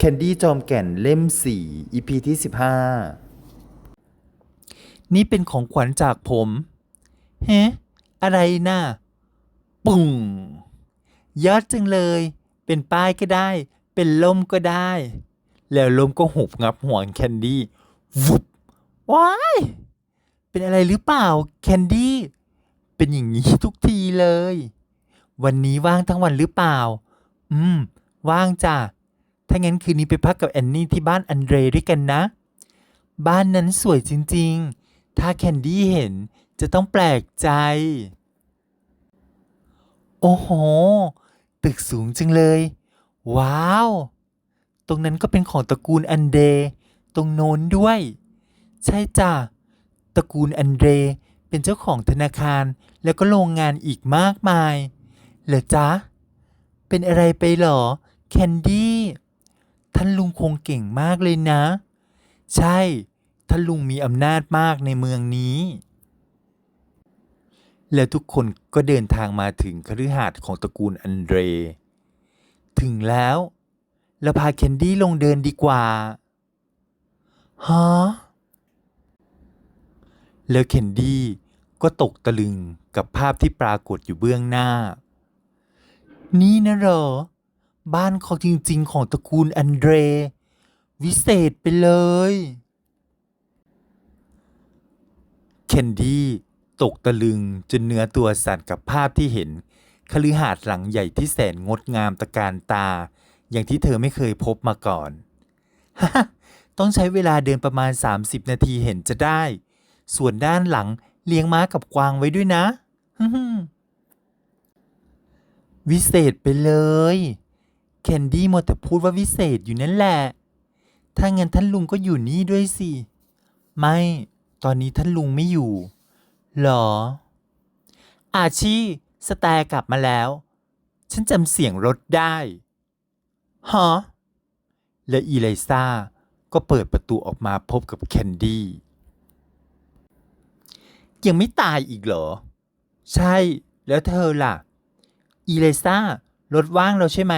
แคนดี้จอมแก่นเล่มสี่ EP ที่สิบห้านี่เป็นของขวัญจากผมเฮ้อะไรนะ่ะ ปุ้งยอดจังเลย เป็นป้ายก็ได้ เป็นล่มก็ได้ แล้วลมก็หุบงับหัวแคนดี้วุบว้ายเป็นอะไรหรือเปล่าแคนดี้เป็นอย่างนี้ทุกทีเลย วันนี้ว่างทั้งวันหรือเปล่า อืม ว่างจ้ะ ถ้างั้นคืนนี้ไปพักกับแอนนี่ที่บ้านอันเดรด้วยกันนะ บ้านนั้นสวยจริงๆ ถ้าแคนดี้เห็นจะต้องแปลกใจ โอ้โห ตึกสูงจังเลย ว้าว ตรงนั้นก็เป็นของตระกูลอันเดรตรงโน้นด้วย ใช่จ้ะ ตระกูลอันเดรเป็นเจ้าของธนาคารแล้วก็โรงงานอีกมากมาย เหรอจ๊ะ เป็นอะไรไปหรอ แคนดี้ ท่านลุงคงเก่งมากเลยนะ ใช่ ท่านลุงมีอำนาจมากในเมืองนี้ แล้วทุกคนก็เดินทางมาถึงคฤหาสน์ของตระกูลอันเดร ถึงแล้วเราพาแคนดี้ลงเดินดีกว่าฮะแล้วเคนดี้ก็ตกตะลึงกับภาพที่ปรากฏอยู่เบื้องหน้า นี่นะเหรอ บ้านเของจริง ๆ ของตระกูลอันเดร วิเศษไปเลยเคนดี้ตกตะลึงจนเนื้อตัวสั่นกับภาพที่เห็นคฤหาสน์หลังใหญ่ที่แสนงดงามตะการตา อย่างที่เธอไม่เคยพบมาก่อนต้องใช้เวลาเดินประมาณ 30 นาทีเห็นจะได้ ส่วนด้านหลังเลี้ยงม้ากับกวางไว้ด้วยนะ วิเศษไปเลย แคนดี้หมดแต่พูดว่าวิเศษอยู่นั่นแหละ ถ้างั้นท่านลุงก็อยู่นี่ด้วยสิ ไม่ ตอนนี้ท่านลุงไม่อยู่ หรอ อาชีสแตร์กลับมาแล้ว ฉันจำเสียงรถได้ฮะและอีไลซ่าก็เปิดประตูออกมาพบกับแคนดี้ ยังไม่ตายอีกเหรอ ใช่ แล้วเธอล่ะ อีเลซ่ารถว่างแล้วใช่ไหม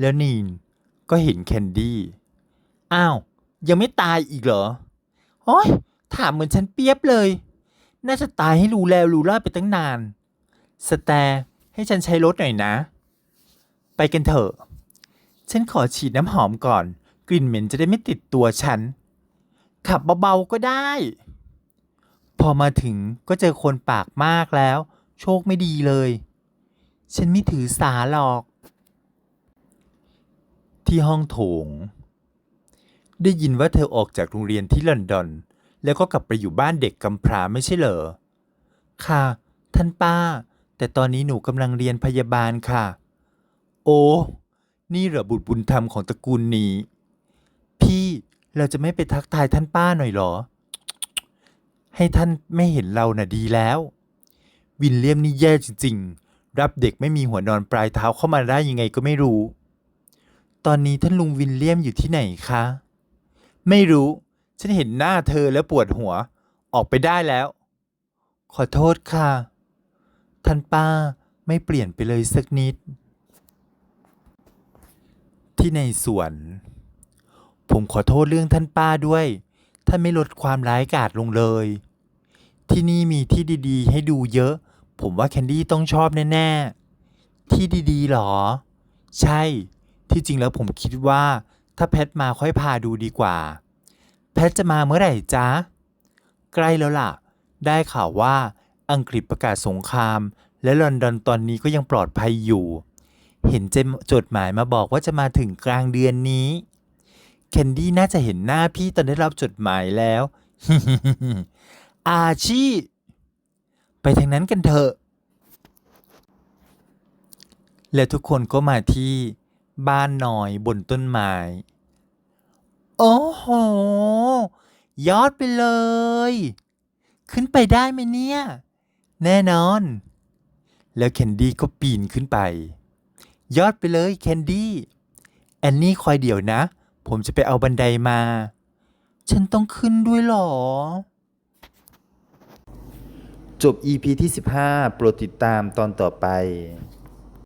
แล้วนีนก็เห็นแคนดี้ อ้าว ยังไม่ตายอีกเหรอ โอ้ยถามเหมือนฉันเปียบเลย น่าจะตายให้รู้แล้วรู้รอดไปตั้งนาน สแตร์ให้ฉันใช้รถหน่อยนะ ไปกันเถอะ ฉันขอฉีดน้ำหอมก่อน กลิ่นเหม็นจะได้ไม่ติดตัวฉัน ขับเบาๆก็ได้ พอมาถึงก็เจอคนปากมากแล้ว โชคไม่ดีเลย ฉันไม่ถือสาหรอก ที่ห้องโถง ได้ยินว่าเธอออกจากโรงเรียนที่ลอนดอน แล้วก็กลับไปอยู่บ้านเด็กกำพร้าไม่ใช่เหรอ ค่ะ ท่านป้า แต่ตอนนี้หนูกำลังเรียนพยาบาลค่ะ โอ้ นี่เหรอบุตรบุญธรรมของตระกูลนี้ พี่เราจะไม่ไปทักทายท่านป้าหน่อยเหรอ ให้ท่านไม่เห็นเราน่ะดีแล้ว วินเลียมนี่แย่จริงๆ รับเด็กไม่มีหัวนอนปลายเท้าเข้ามาได้ยังไงก็ไม่รู้ ตอนนี้ท่านลุงวินเลียมอยู่ที่ไหนคะ ไม่รู้ ฉันเห็นหน้าเธอแล้วปวดหัว ออกไปได้แล้ว ขอโทษค่ะ ท่านป้าไม่เปลี่ยนไปเลยสักนิด ที่ในสวน ผมขอโทษเรื่องท่านป้าด้วย ท่านไม่ลดความร้ายกาจลงเลย ที่นี่มีที่ดีๆ ให้ดูเยอะ ผมว่าแคนดี้ต้องชอบแน่ๆ ที่ดีๆหรอ ใช่ ที่จริงแล้วผมคิดว่า ถ้าแพทมาค่อยพาดูดีกว่า แพทจะมาเมื่อไหร่จ๊ะ ใกล้แล้วล่ะ ได้ข่าวว่าอังกฤษประกาศสงคราม และลอนดอนตอนนี้ก็ยังปลอดภัยอยู่ เห็นเจมจดหมายมาบอกว่าจะมาถึงกลางเดือนนี้เคนดี้น่าจะเห็นหน้าพี่ตอนได้รับจดหมายแล้ว อาชี ไปทางนั้นกันเถอะ และทุกคนก็มาที่ บ้านนอยบนต้นไม้ โอ้โห ยอดไปเลย ขึ้นไปได้ไหมเนี่ย แน่นอน แล้วแคนดี้ก็ปีนขึ้นไป ยอดไปเลยแคนดี้ แอนนี่คอยเดี๋ยวนะ ผมจะไปเอาบันไดมา ฉันต้องขึ้นด้วยหรอ จบ EP ที่สิบห้าโปรดติดตามตอนต่อไป